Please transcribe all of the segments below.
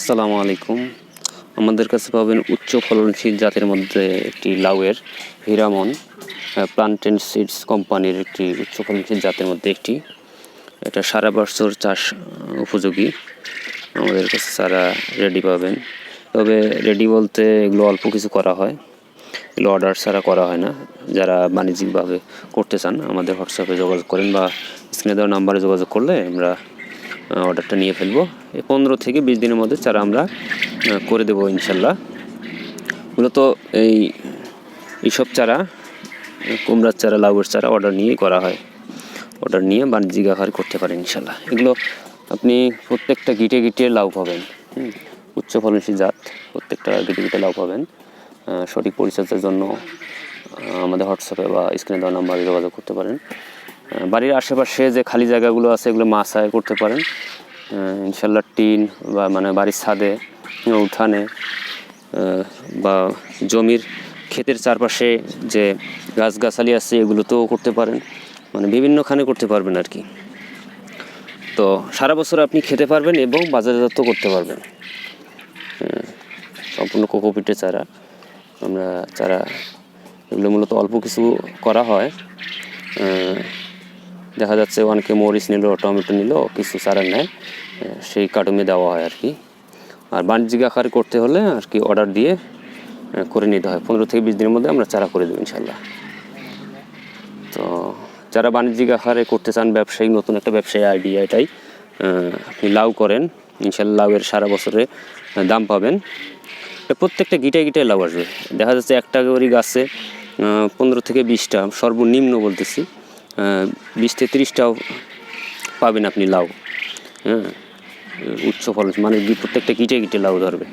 আসসালামু আলাইকুম। আমাদের কাছে পাবেন উচ্চ ফলনশীল জাতের মধ্যে একটি লাউয়ের হিরামন প্লান্টেন সিডস কোম্পানির একটি উচ্চ ফলনশীল জাতের মধ্যে একটি। এটা সারা বছর চাষ উপযোগী। আমাদের কাছে সারা রেডি পাবেন। তবে রেডি বলতে এগুলো অল্প কিছু করা হয়। এগুলো অর্ডার ছাড়া করা হয় না। যারা বাণিজ্যিকভাবে করতে চান, আমাদের হোয়াটসঅ্যাপে যোগাযোগ করেন বা স্ক্রিনে দেওয়া নাম্বারে যোগাযোগ করলে আমরা অর্ডারটা নিয়ে ফেলব। পনেরো থেকে বিশ দিনের মধ্যে চারা আমরা করে দেবো ইনশাল্লাহ। মূলত এই, এইসব চারা, কুমড়ার চারা, লাউয়ের চারা অর্ডার নিয়েই করা হয়। অর্ডার নিয়ে বাণিজ্যিক আকারে করতে পারেন ইনশাল্লাহ। এগুলো আপনি প্রত্যেকটা গিটে গিটে লাউ পাবেন উচ্চ ফলনশীল জাত, প্রত্যেকটা গিটে গিটে লাউ পাবেন। সঠিক পরিচর্যার জন্য আমাদের হোয়াটসঅ্যাপে বা স্ক্রিনে দেওয়া নাম্বারে যোগাযোগ করতে পারেন। বাড়ির আশেপাশে যে খালি জায়গাগুলো আছে, এগুলো মাছায় করতে পারেন। ইনশাল্লাহ টিন বা মানে বাড়ির ছাদে, উঠানে বা জমির ক্ষেতের চারপাশে যে গাছগাছালি আছে, এগুলোতেও করতে পারেন। মানে বিভিন্নখানে করতে পারবেন আর কি। তো সারা বছর আপনি খেতে পারবেন এবং বাজারজাত করতে পারবেন। সম্পূর্ণ কোকোপিটের চারা। আমরা চারা, এগুলো মূলত অল্প কিছু করা হয়। দেখা যাচ্ছে অনেকে মরিচ নিল, টমেটো নিল, কিছু চারা নেয়। সেই কার্টুনে দেওয়া হয় আর কি। আর বাণিজ্যিক আকারে করতে হলে আর কি অর্ডার দিয়ে করে নিতে হয়। পনেরো থেকে বিশ দিনের মধ্যে আমরা চারা করে দেবো ইনশাল্লাহ তো যারা বাণিজ্যিক আকারে করতে চান, ব্যবসায়ী, নতুন একটা ব্যবসায়ী আইডিয়া এটাই আপনি লাউ করেন ইনশাল্লাহ লাউয়ের সারা বছরে দাম পাবেন। প্রত্যেকটা গিটায় গিটায় লাউ আসবে। দেখা যাচ্ছে একটা করে গাছে পনেরো থেকে বিশটা সর্বনিম্ন বলতেছি। বিশ থেকে তিরিশটাও পাবেন আপনি লাউ। হ্যাঁ উচ্চ ফলন মানে প্রত্যেকটা গিটে গিটে লাউ ধরবে।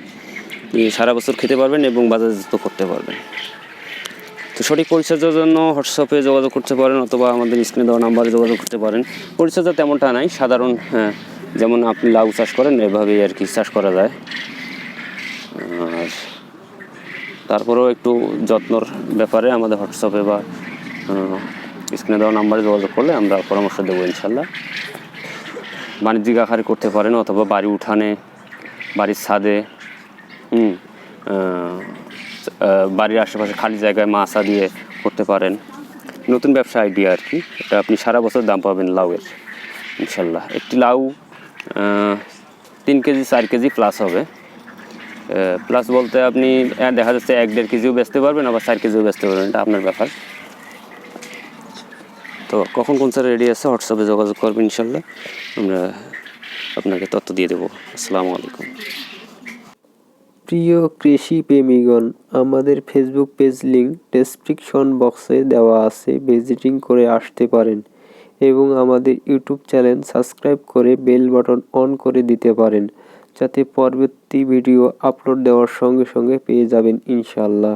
সারা বছর খেতে পারবেন এবং বাজারজাত করতে পারবেন। তো সঠিক পরিচর্যার জন্য হোয়াটসঅ্যাপে যোগাযোগ করতে পারেন অথবা আমাদের স্ক্রিনে দেওয়া নাম্বারে যোগাযোগ করতে পারেন। পরিচর্যা তেমনটা নাই, সাধারণ হ্যাঁ যেমন আপনি লাউ চাষ করেন, এভাবেই আর কি চাষ করা যায়। আর তারপরেও একটু যত্নর ব্যাপারে আমাদের হোয়াটসঅ্যাপে বা স্ক্রিনে দেওয়া নাম্বারে যোগাযোগ করলে আমরা পরামর্শ দেবো ইনশাল্লাহ। বাণিজ্যিক আকারে করতে পারেন অথবা বাড়ি উঠানে, বাড়ির ছাদে, হুম বাড়ির আশেপাশে খালি জায়গায় মাছা দিয়ে করতে পারেন। নতুন ব্যবসা আইডিয়া আর কি, এটা আপনি সারা বছর দাম পাবেন লাউয়ের, ইনশাল্লাহ। একটি লাউ তিন কেজি, চার কেজি প্লাস হবে। প্লাস বলতে আপনি দেখা যাচ্ছে এক দেড় কেজিও বেচতে পারবেন, আবার চার কেজিও বেচতে পারবেন, এটা আপনার ব্যাপার। তো কখন কোন স্যার রেডি আছে হোয়াটসঅ্যাপে যোগাযোগ করবেন ইনশাল্লাহ। আমরা আপনাকে তথ্য দিয়ে দেবো। আসসালামু আলাইকুম। প্রিয় কৃষি প্রেমীগণ, আমাদের ফেসবুক পেজ লিঙ্ক ডেসক্রিপশন বক্সে দেওয়া আছে। ভিজিটিং করে আসতে পারেন এবং আমাদের ইউটিউব চ্যানেল সাবস্ক্রাইব করে বেল বাটন অন করে দিতে পারেন, যাতে পরবর্তী ভিডিও আপলোড দেওয়ার সঙ্গে সঙ্গে পেয়ে যাবেন ইনশাল্লাহ।